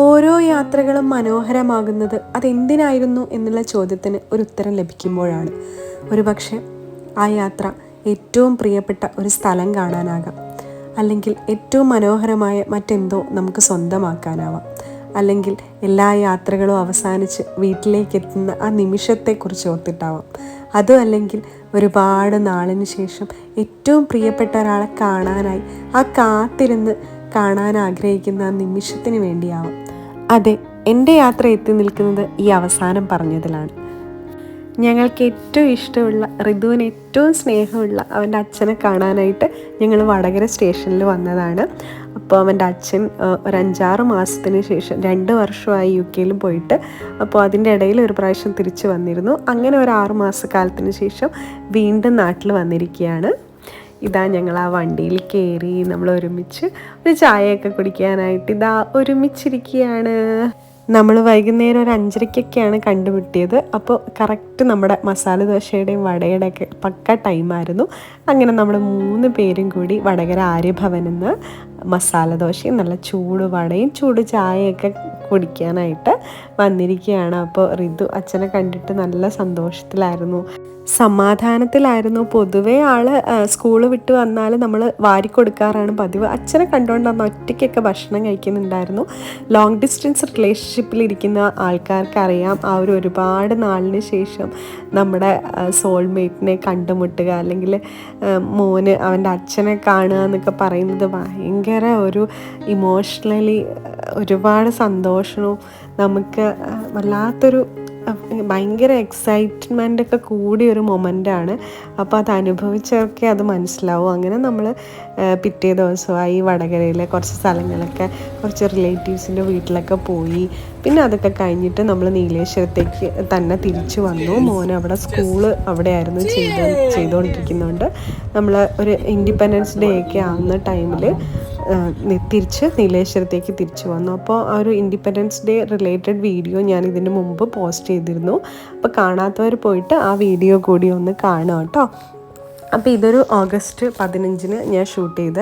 ഓരോ യാത്രകളും മനോഹരമാകുന്നത് അതെന്തിനായിരുന്നു എന്നുള്ള ചോദ്യത്തിന് ഒരു ഉത്തരം ലഭിക്കുമ്പോഴാണ്. ഒരുപക്ഷെ ആ യാത്ര ഏറ്റവും പ്രിയപ്പെട്ട ഒരു സ്ഥലം കാണാനാകാം. അല്ലെങ്കിൽ ഏറ്റവും മനോഹരമായ മറ്റെന്തോ നമുക്ക് സ്വന്തമാക്കാനാവാം. അല്ലെങ്കിൽ എല്ലാ യാത്രകളും അവസാനിച്ച് വീട്ടിലേക്ക് എത്തുന്ന ആ നിമിഷത്തെക്കുറിച്ച് ഓർത്തിട്ടാവാം. അതും അല്ലെങ്കിൽ ഒരുപാട് നാളിന് ശേഷം ഏറ്റവും പ്രിയപ്പെട്ട ഒരാളെ കാണാനായി ആ കാത്തിരുന്ന് കാണാൻ ആഗ്രഹിക്കുന്ന ആ നിമിഷത്തിന് വേണ്ടിയാവാം. അതെ എന്റെ യാത്ര എത്തി നിൽക്കുന്നത് ഈ അവസാനം പറഞ്ഞതിലാണ്. ഞങ്ങൾക്ക് ഏറ്റവും ഇഷ്ടമുള്ള ഋതുവിന് ഏറ്റവും സ്നേഹമുള്ള അവന്റെ അച്ഛനെ കാണാനായിട്ട് ഞങ്ങൾ വടകര സ്റ്റേഷനിൽ വന്നതാണ്. അപ്പോൾ അവന്റെ അച്ഛൻ ഒരു അഞ്ചാറ് മാസത്തിന് ശേഷം രണ്ട് വർഷമായി യു കെയിൽ പോയിട്ട് അപ്പോൾ അതിന്റെ ഇടയിൽ ഒരു പ്രാവശ്യം തിരിച്ചു വന്നിരുന്നു. അങ്ങനെ ഒരു ആറ് മാസക്കാലത്തിന് ശേഷം വീണ്ടും നാട്ടിൽ വന്നിരിക്കുകയാണ്. ഇതാ ഞങ്ങൾ ആ വണ്ടിയിൽ കയറി നമ്മൾ ഒരുമിച്ച് ഒരു ചായയൊക്കെ കുടിക്കാനായിട്ട് ഇതാ ഒരുമിച്ചിരിക്കുകയാണ്. നമ്മൾ വൈകുന്നേരം ഒരു അഞ്ചരയ്ക്കൊക്കെയാണ് കണ്ടുമുട്ടിയത്. അപ്പോൾ കറക്റ്റ് നമ്മുടെ മസാല ദോശയുടെയും വടയുടെയൊക്കെ പക്ക ടൈമായിരുന്നു അങ്ങനെ നമ്മൾ മൂന്ന് പേരും കൂടി വടകര ആര്യഭവനിൽ നിന്ന് മസാല ദോശയും നല്ല ചൂട് വടയും ചൂട് ചായയൊക്കെ കുടിക്കാനായിട്ട് വന്നിരിക്കുകയാണ്. അപ്പോൾ ഋതു അച്ഛനെ കണ്ടിട്ട് നല്ല സന്തോഷത്തിലായിരുന്നു. സമാധാനത്തിലായിരുന്നു. പൊതുവേ ആൾ സ്കൂൾ വിട്ട് വന്നാൽ നമ്മൾ വാരി കൊടുക്കാറാണ് പതിവ്. അച്ഛനെ കണ്ടുകൊണ്ട് അന്ന് ഒറ്റയ്ക്കൊക്കെ ഭക്ഷണം കഴിക്കുന്നുണ്ടായിരുന്നു. ലോങ് ഡിസ്റ്റൻസ് റിലേഷൻഷിപ്പിൽ ഇരിക്കുന്ന ആൾക്കാർക്ക് അറിയാം ആ ഒരു ഒരുപാട് നാളിന് ശേഷം നമ്മുടെ സോൾമേറ്റിനെ കണ്ടുമുട്ടുക അല്ലെങ്കിൽ മോന് അവന്റെ അച്ഛനെ കാണുക എന്നൊക്കെ പറയുന്നത് ഭയങ്കര ഒരു ഇമോഷണലി ഒരുപാട് സന്തോഷവും നമുക്ക് വല്ലാത്തൊരു ഭയങ്കര എക്സൈറ്റ്മെന്റ് ഒക്കെ കൂടിയ ഒരു മൊമെന്റാണ് അപ്പോൾ അത് അനുഭവിച്ചൊക്കെ അത് മനസ്സിലാവും. അങ്ങനെ നമ്മൾ പിറ്റേ ദിവസമായി വടകരയിലെ കുറച്ച് സ്ഥലങ്ങളൊക്കെ കുറച്ച് റിലേറ്റീവ്സിന്റെ വീട്ടിലൊക്കെ പോയി. പിന്നെ അതൊക്കെ കഴിഞ്ഞിട്ട് നമ്മൾ നീലേശ്വരത്തേക്ക് തന്നെ തിരിച്ചു വന്നു. മോൻ അവിടെ സ്കൂൾ അവിടെയായിരുന്നു ചെയ്ത് ചെയ്തുകൊണ്ടിരിക്കുന്നുണ്ട്. നമ്മൾ ഒരു ഇൻഡിപെൻഡൻസ് ഡേ ഒക്കെ ആവുന്ന ടൈമിൽ തിരിച്ച് നീലേശ്വരത്തേക്ക് തിരിച്ചു വന്നു. അപ്പോൾ ആ ഒരു ഇൻഡിപെൻഡൻസ് ഡേ റിലേറ്റഡ് വീഡിയോ ഞാൻ ഇതിന് മുമ്പ് പോസ്റ്റ് ചെയ്തിരുന്നു. അപ്പോൾ കാണാത്തവർ പോയിട്ട് ആ വീഡിയോ കൂടി ഒന്ന് കാണുക കേട്ടോ. അപ്പോൾ ഇതൊരു ഓഗസ്റ്റ് പതിനഞ്ചിന് ഞാൻ ഷൂട്ട് ചെയ്ത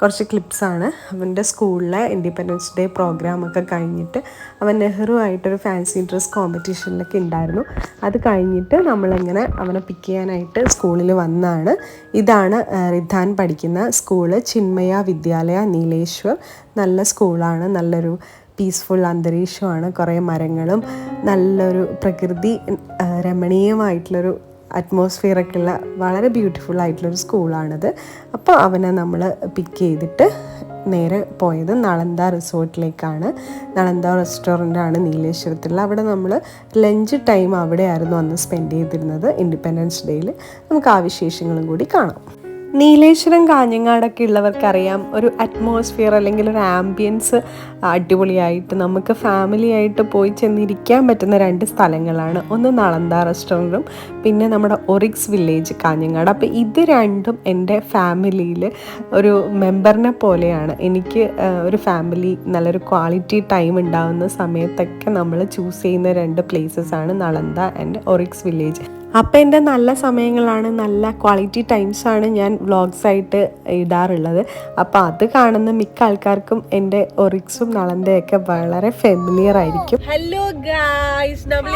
കുറച്ച് ക്ലിപ്സാണ്. അവന്റെ സ്കൂളിലെ ഇൻഡിപെൻഡൻസ് ഡേ പ്രോഗ്രാമൊക്കെ കഴിഞ്ഞിട്ട് അവൻ നെഹ്റു ആയിട്ടൊരു ഫാൻസി ഡ്രസ് കോമ്പറ്റീഷനിലൊക്കെ ഉണ്ടായിരുന്നു. അത് കഴിഞ്ഞിട്ട് നമ്മളിങ്ങനെ അവനെ പിക്ക് ചെയ്യാനായിട്ട് സ്കൂളിൽ വന്നാണ്. ഇതാണ് റിദ്ധാൻ പഠിക്കുന്ന സ്കൂൾ. ചിന്മയ വിദ്യാലയ നീലേശ്വർ. നല്ല സ്കൂളാണ്. നല്ലൊരു പീസ്ഫുൾ അന്തരീക്ഷമാണ്. കുറേ മരങ്ങളും. നല്ലൊരു പ്രകൃതി രമണീയമായിട്ടുള്ളൊരു അറ്റ്മോസ്ഫിയറൊക്കെ ഉള്ള വളരെ ബ്യൂട്ടിഫുൾ ആയിട്ടുള്ളൊരു സ്കൂളാണിത് അപ്പോൾ അവനെ നമ്മൾ പിക്ക് ചെയ്തിട്ട് നേരെ പോയത് നളന്ദ റിസോർട്ടിലേക്കാണ്. നളന്ത റെസ്റ്റോറന്റാണ് നീലേശ്വരത്തുള്ള. അവിടെ നമ്മൾ ലഞ്ച് ടൈം അവിടെയായിരുന്നു അന്ന് സ്പെൻഡ് ചെയ്തിരുന്നത്. ഇൻഡിപെൻഡൻസ് ഡേയിൽ നമുക്ക് ആ വിശേഷങ്ങളും കൂടി കാണാം. നീലേശ്വരം കാഞ്ഞങ്ങാടൊക്കെ ഉള്ളവർക്കറിയാം. ഒരു അറ്റ്മോസ്ഫിയർ അല്ലെങ്കിൽ ഒരു ആംബിയൻസ് അടിപൊളിയായിട്ട് നമുക്ക് ഫാമിലി ആയിട്ട് പോയി ചെന്നിരിക്കാൻ പറ്റുന്ന രണ്ട് സ്ഥലങ്ങളാണ്. ഒന്ന് നളന്ത റെസ്റ്റോറന്റും പിന്നെ നമ്മുടെ ഒറിക്സ് വില്ലേജ് കാഞ്ഞങ്ങാട്. അപ്പോൾ ഇത് രണ്ടും എന്റെ ഫാമിലിയിൽ ഒരു മെമ്പറിനെ പോലെയാണ്. എനിക്ക് ഒരു ഫാമിലി നല്ലൊരു ക്വാളിറ്റി ടൈം ഉണ്ടാകുന്ന സമയത്തൊക്കെ നമ്മൾ ചൂസ് ചെയ്യുന്ന രണ്ട് പ്ലേസസ് ആണ് നളന്ത ആൻഡ് ഒറിക്സ് വില്ലേജ് അപ്പം എന്റെ നല്ല സമയങ്ങളാണ് നല്ല ക്വാളിറ്റി ടൈംസാണ് ആണ് ഞാൻ വ്ളോഗ്സായിട്ട് ഇടാറുള്ളത്. അപ്പോൾ അത് കാണുന്ന മിക്ക ആൾക്കാർക്കും എന്റെ ഒറിക്സും നളന്തയൊക്കെ വളരെ ഫെമിലിയർ ആയിരിക്കും. ഹലോ ഗായ്സ് നമ്മൾ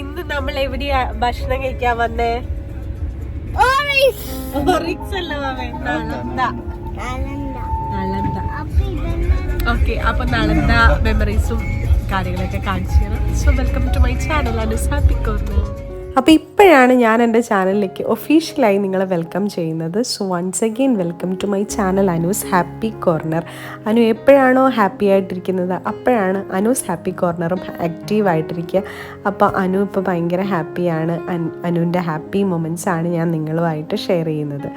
ഇന്ന് നമ്മൾ എവിടെയാ ഭക്ഷണം കഴിക്കാൻ വന്നേ? ഒറിക്സ് അല്ല നളന്ത. നളന്ത. ഓക്കെ അപ്പൊ നളന്ത മെമ്മറീസും കാര്യങ്ങളൊക്കെ കാണിച്ചു തരാം. So welcome to my channel happy corner അപ്പോൾ ഇപ്പോഴാണ് ഞാൻ എന്റെ ചാനലിലേക്ക് ഒഫീഷ്യലായി നിങ്ങളെ വെൽക്കം ചെയ്യുന്നത്. So once again welcome to my channel Anu's happy corner Anu എപ്പോഴാണോ ഹാപ്പി ആയിട്ടിരിക്കുന്നത്? അപ്പോഴാണ് അനൂസ് ഹാപ്പി കോർണറും ആക്റ്റീവ് ആയിട്ടിരിക്കുക. അപ്പോൾ അനു ഇപ്പോൾ ഭയങ്കര ഹാപ്പിയാണ് അനുവിന്റെ ഹാപ്പി മൊമെന്റ്സ് ആണ് ഞാൻ നിങ്ങളുമായിട്ട് ഷെയർ ചെയ്യുന്നത്.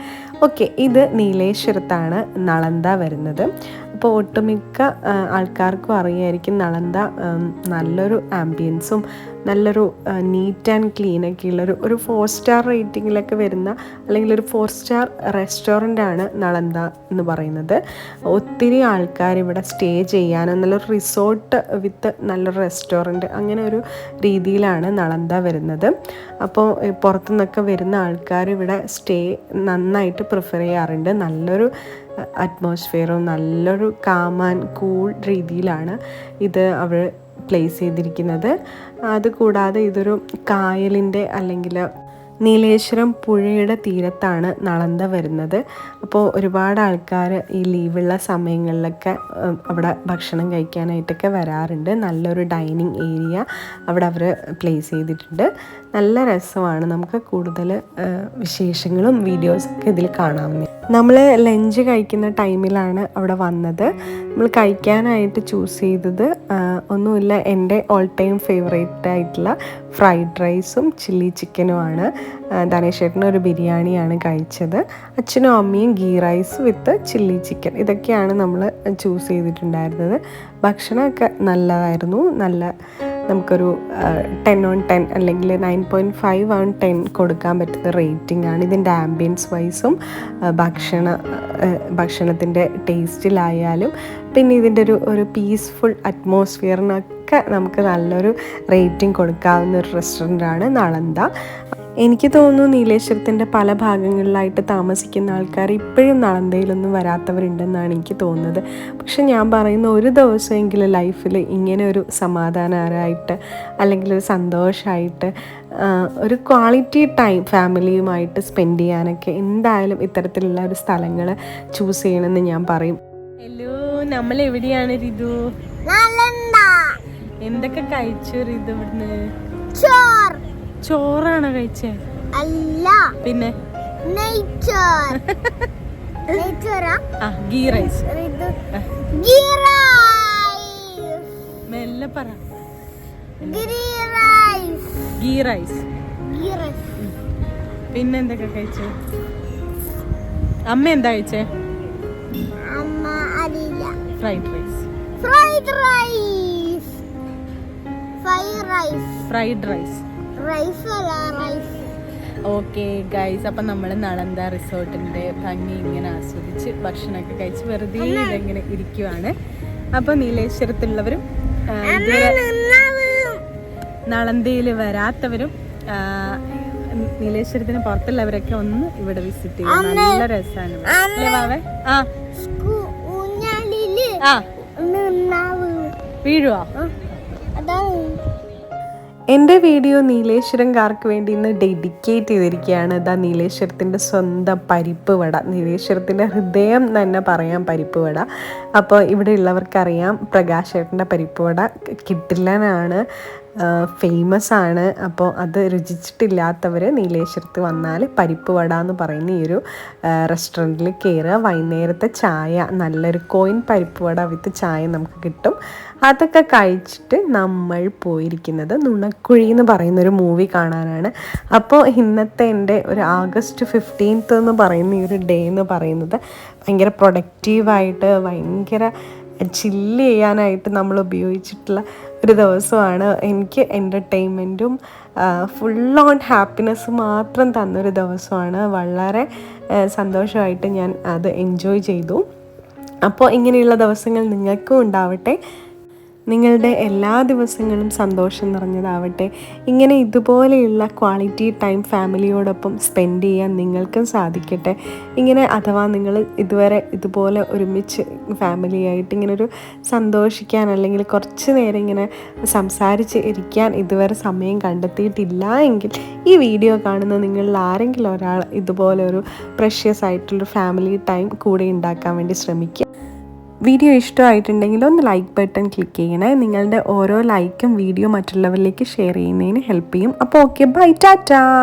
ഓക്കെ ഇത് നീലേശ്വരത്താണ് നളന്ത വരുന്നത്. അപ്പോൾ ഒട്ടുമിക്ക ആൾക്കാർക്കും അറിയായിരിക്കും നളന്ത നല്ലൊരു ആംബിയൻസും നല്ലൊരു നീറ്റ് ആൻഡ് ക്ലീൻ ഒക്കെ ഉള്ളൊരു ഒരു ഫോർ സ്റ്റാർ റേറ്റിങ്ങിലൊക്കെ വരുന്ന അല്ലെങ്കിൽ ഒരു ഫോർ സ്റ്റാർ റെസ്റ്റോറന്റ് ആണ് നളന്ത എന്ന് പറയുന്നത്. ഒത്തിരി ആൾക്കാർ ഇവിടെ സ്റ്റേ ചെയ്യാനും നല്ലൊരു റിസോർട്ട് വിത്ത് നല്ലൊരു റെസ്റ്റോറന്റ് അങ്ങനെ ഒരു രീതിയിലാണ് നളന്ത വരുന്നത്. അപ്പോൾ പുറത്തുനിന്നൊക്കെ വരുന്ന ആൾക്കാർ ഇവിടെ സ്റ്റേ നന്നായിട്ട് പ്രിഫർ ചെയ്യാറുണ്ട്. നല്ലൊരു അറ്റ്മോസ്ഫിയറും നല്ലൊരു കാം ആൻഡ് കൂൾ രീതിയിലാണ് ഇത് അവർ പ്ലേസ് ചെയ്തിരിക്കുന്നത്. അതുകൂടാതെ ഇതൊരു കായലിന്റെ അല്ലെങ്കിൽ നീലേശ്വരം പുഴയുടെ തീരത്താണ് നളന്ത വരുന്നത്. അപ്പോൾ ഒരുപാട് ആൾക്കാർ ഈ ലീവുള്ള സമയങ്ങളിലൊക്കെ അവിടെ ഭക്ഷണം കഴിക്കാനായിട്ടൊക്കെ വരാറുണ്ട്. നല്ലൊരു ഡൈനിങ് ഏരിയ അവിടെ അവർ പ്ലേസ് ചെയ്തിട്ടുണ്ട്. നല്ല രസമാണ് നമുക്ക് കൂടുതൽ വിശേഷങ്ങളും വീഡിയോസൊക്കെ ഇതിൽ കാണാവുന്നത് നമ്മൾ ലഞ്ച് കഴിക്കുന്ന ടൈമിലാണ് അവിടെ വന്നത്. നമ്മൾ കഴിക്കാനായിട്ട് ചൂസ് ചെയ്തത് ഒന്നുമില്ല എന്റെ ഓൾ ടൈം ഫേവറേറ്റ് ആയിട്ടുള്ള ഫ്രൈഡ് റൈസും ചില്ലി ചിക്കനുമാണ് ധനേഷേട്ടന് ഒരു ബിരിയാണിയാണ് കഴിച്ചത്. അച്ഛനും അമ്മയും ghee rice with chilli chicken ഇതൊക്കെയാണ് നമ്മൾ ചൂസ് ചെയ്തിട്ടുണ്ടായിരുന്നത്. ഭക്ഷണമൊക്കെ നല്ലതായിരുന്നു. നല്ല നമുക്കൊരു ടെൻ ഓൺ ടെൻ അല്ലെങ്കിൽ nine point five on ten കൊടുക്കാൻ പറ്റുന്ന റേറ്റിംഗ് ആണ് ഇതിന്റെ ആംബിയൻസ് വൈസും ഭക്ഷണ ഭക്ഷണത്തിന്റെ ടേസ്റ്റിലായാലും പിന്നെ ഇതിന്റെ ഒരു ഒരു പീസ്ഫുൾ അറ്റ്മോസ്ഫിയറിനൊക്കെ നമുക്ക് നല്ലൊരു റേറ്റിംഗ് കൊടുക്കാവുന്ന ഒരു റെസ്റ്റോറന്റാണ് നളന്ത. എനിക്ക് തോന്നുന്നു നീലേശ്വരത്തിന്റെ പല ഭാഗങ്ങളിലായിട്ട് താമസിക്കുന്ന ആൾക്കാർ ഇപ്പോഴും നളന്തയിലൊന്നും വരാത്തവരുണ്ടെന്നാണ് എനിക്ക് തോന്നുന്നത്. പക്ഷെ ഞാൻ പറയുന്ന ഒരു ദിവസമെങ്കിലും ലൈഫിൽ ഇങ്ങനെ ഒരു സമാധാനമായിട്ട് അല്ലെങ്കിൽ ഒരു സന്തോഷമായിട്ട് ഒരു ക്വാളിറ്റി ടൈം ഫാമിലിയുമായിട്ട് സ്പെൻഡ് ചെയ്യാനൊക്കെ എന്തായാലും ഇത്തരത്തിലുള്ള ഒരു സ്ഥലങ്ങൾ ചൂസ് ചെയ്യണമെന്ന് ഞാൻ പറയും. ഹലോ നമ്മൾ എവിടെയാണ് രിതു എന്തൊക്കെ കഴിച്ചു രിതു ഇവിടുന്ന്? ചോറാണോ കഴിച്ചേ? അല്ല. പിന്നെ? ഗീ റൈസ്. മെല്ലെ പറ. ഗീ റൈസ്. പിന്നെ എന്തൊക്കെ കഴിച്ചു? അമ്മ എന്താ കഴിച്ചേ? അമ്മ അറിയില്ല fried rice. Fried rice. Fried rice. Fried rice. Okay guys അപ്പം നമ്മൾ നളന്ത റിസോർട്ടിന്റെ ഭംഗി ഇങ്ങനെ ആസ്വദിച്ച് ഭക്ഷണമൊക്കെ കഴിച്ച് വെറുതെ ഇതെങ്ങനെ ഇരിക്കുവാണ്. അപ്പോൾ നീലേശ്വരത്തുള്ളവരും നളന്തയിൽ വരാത്തവരും നീലേശ്വരത്തിന് പുറത്തുള്ളവരൊക്കെ ഒന്ന് ഇവിടെ വിസിറ്റ് ചെയ്യും നല്ല രസമാണ്. അല്ലേ ആ. ആ. വീഴുവോ? അതാണ്. എന്റെ വീഡിയോ നീലേശ്വരംകാർക്ക് വേണ്ടി ഇന്ന് ഡെഡിക്കേറ്റ് ചെയ്തിരിക്കുകയാണ്. ഇതാ നീലേശ്വരത്തിന്റെ സ്വന്തം പരിപ്പ് വട. നീലേശ്വരത്തിന്റെ ഹൃദയം തന്നെ പറയാം പരിപ്പ് വട. അപ്പോൾ ഇവിടെ ഉള്ളവർക്കറിയാം പ്രകാശേട്ടന്റെ പരിപ്പ് വട കിട്ടില്ലനാണ് ഫേമസ് ആണ്. അപ്പോൾ അത് രുചിച്ചിട്ടില്ലാത്തവർ നീലേശ്വരത്ത് വന്നാൽ പരിപ്പ് വട എന്ന് പറയുന്ന ഈ ഒരു റെസ്റ്റോറന്റിൽ കയറുക വൈകുന്നേരത്തെ ചായ നല്ലൊരു കോയിൻ പരിപ്പ് വട വിത്ത് ചായ നമുക്ക് കിട്ടും. അതൊക്കെ കഴിച്ചിട്ട് നമ്മൾ പോയിരിക്കുന്നത് നുണക്കുഴി എന്ന് പറയുന്ന ഒരു മൂവി കാണാനാണ്. അപ്പോൾ ഇന്നത്തെ എന്റെ ഒരു ആഗസ്റ്റ് ഫിഫ്റ്റീൻത്ത് എന്ന് പറയുന്ന ഈ ഒരു ഡേ എന്ന് പറയുന്നത് ഭയങ്കര പ്രൊഡക്റ്റീവായിട്ട് ഭയങ്കര ചില്ല് ചെയ്യാനായിട്ട് നമ്മൾ ഉപയോഗിച്ചിട്ടുള്ള ഒരു ദിവസമാണ് എനിക്ക് എന്റർടൈൻമെന്റും ഫുൾ ഓൺ ഹാപ്പിനെസ് മാത്രം തന്നൊരു ദിവസമാണ്. വളരെ സന്തോഷമായിട്ട് ഞാൻ അത് എൻജോയ് ചെയ്തു. അപ്പോൾ ഇങ്ങനെയുള്ള ദിവസങ്ങൾ നിങ്ങൾക്കും ഉണ്ടാവട്ടെ. നിങ്ങളുടെ എല്ലാ ദിവസങ്ങളും സന്തോഷം നിറഞ്ഞതാവട്ടെ. ഇങ്ങനെ ഇതുപോലെയുള്ള ക്വാളിറ്റി ടൈം ഫാമിലിയോടൊപ്പം സ്പെൻഡ് ചെയ്യാൻ നിങ്ങൾക്കും സാധിക്കട്ടെ. ഇങ്ങനെ അഥവാ നിങ്ങൾ ഇതുവരെ ഇതുപോലെ ഒരുമിച്ച് ഫാമിലിയായിട്ട് ഇങ്ങനെ ഒരു സന്തോഷിക്കാൻ അല്ലെങ്കിൽ കുറച്ച് നേരം ഇങ്ങനെ സംസാരിച്ച് ഇരിക്കാൻ ഇതുവരെ സമയം കണ്ടെത്തിയിട്ടില്ല എങ്കിൽ ഈ വീഡിയോ കാണുന്ന നിങ്ങളിൽ ആരെങ്കിലും ഒരാൾ ഇതുപോലെ ഒരു പ്രഷ്യസ് ആയിട്ടുള്ളൊരു ഫാമിലി ടൈം കൂടെ ഉണ്ടാക്കാൻ വേണ്ടി ശ്രമിക്കുക. വീഡിയോ ഇഷ്ടമായിട്ടുണ്ടെങ്കിൽ ഒന്ന് ലൈക്ക് ബട്ടൺ ക്ലിക്ക് ചെയ്യണേ. നിങ്ങളുടെ ഓരോ ലൈക്കും വീഡിയോ മറ്റുള്ളവരിലേക്ക് ഷെയർ ചെയ്യുന്നതിന് ഹെൽപ്പ് ചെയ്യും. അപ്പോൾ ഓക്കെ ബൈ ടാറ്റാ.